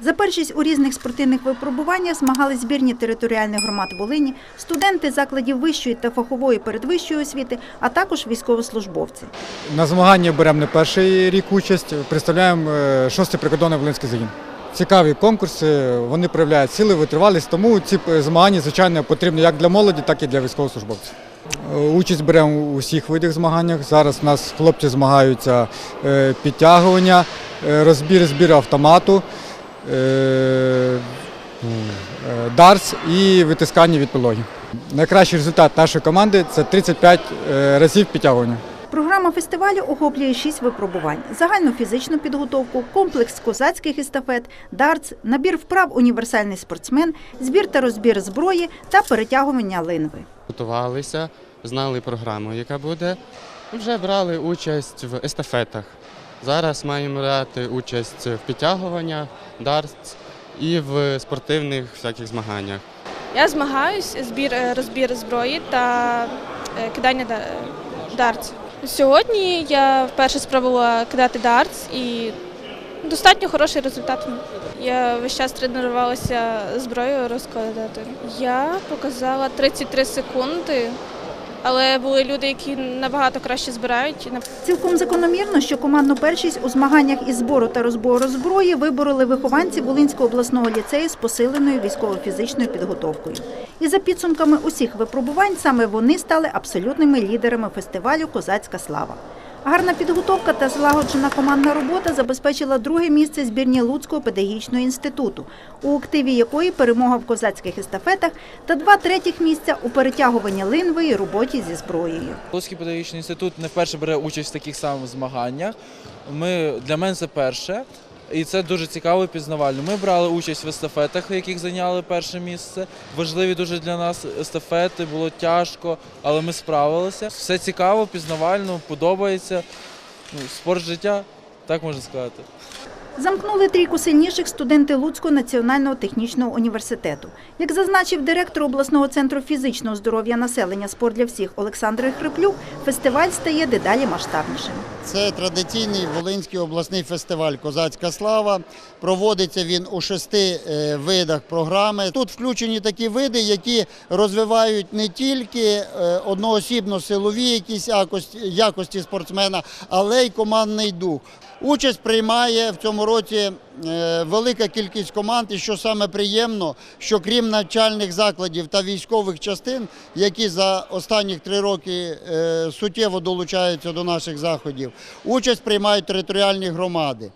За першість у різних спортивних випробуваннях змагали збірні територіальних громад Волині, студенти закладів вищої та фахової передвищої освіти, а також військовослужбовці. На змаганні беремо не перший рік участь, представляємо е, шостий прикордонний волинський загін. Цікаві конкурси, вони проявляють сили, витривалість, тому ці змагання, звичайно, потрібні як для молоді, так і для військовослужбовців. Е, Участь беремо у всіх видах змаганнях. Зараз у нас хлопці змагаються е, підтягування, розбір збір автомату, е, е, і витискання від пилогів. Найкращий результат нашої команди це 35 е, разів підтягування. Програма фестивалю охоплює шість випробувань: загальну фізичну підготовку, комплекс козацьких естафет, дартс, набір вправ універсальний спортсмен, збір та розбір зброї та перетягування линви. Готувалися, знали програму, яка буде. Вже брали участь в естафетах. Зараз маємо брати участь в підтягуваннях, дартс і в спортивних всяких змаганнях. Я змагаюсь збір е, розбір зброї та е, кидання дартс. Сьогодні я вперше спробувала кидати дартс і достатньо хороший результат. Я весь час тренувалася зброєю розкладати. Я показала 33 секунди, але були люди, які набагато краще збирають. Цілком закономірно, що командну першість у змаганнях із збору та розбору зброї вибороли вихованці Волинського обласного ліцею з посиленою військово-фізичною підготовкою. І за підсумками усіх випробувань саме вони стали абсолютними лідерами фестивалю Козацька слава. Гарна підготовка та злагоджена командна робота забезпечила друге місце збірні Луцького педагогічного інституту, у активі якої перемога в козацьких естафетах та два третіх місця у перетягуванні линви і роботі зі зброєю. Луцький педагогічний інститут не вперше бере участь в таких самих змаганнях. Ми, для мене це перше. І це дуже цікаво і пізнавально. Ми брали участь в естафетах, в яких зайняли перше місце. Важливі дуже для нас естафети, було тяжко, але ми справилися. Все цікаво, пізнавально, подобається. Ну, спорт життя, так можна сказати. Замкнули трійку сильніших студенти Луцького національного технічного університету. Як зазначив директор обласного центру фізичного здоров'я населення «Спорт для всіх Олександр Хриплюк, фестиваль стає дедалі масштабнішим. Це традиційний Волинський обласний фестиваль Козацька слава. Проводиться він у шести е, видах програми. Тут включені такі види, які розвивають не тільки е, одноосібно силові якісь якості, якості спортсмена, але й командний дух. Участь приймає в цьому році е, велика кількість команд, і що саме приємно, що крім навчальних закладів та військових частин, які за останні три роки е, суттєво долучаються до наших заходів, участь приймають територіальні громади.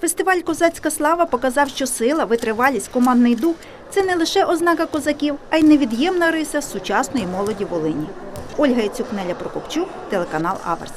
Фестиваль Козацька слава показав, що сила, витривалість, командний дух це не лише ознака козаків, а й невід'ємна риса сучасної молоді Волині. Ольга Яцюк, Неля Прокопчук, телеканал Аверс.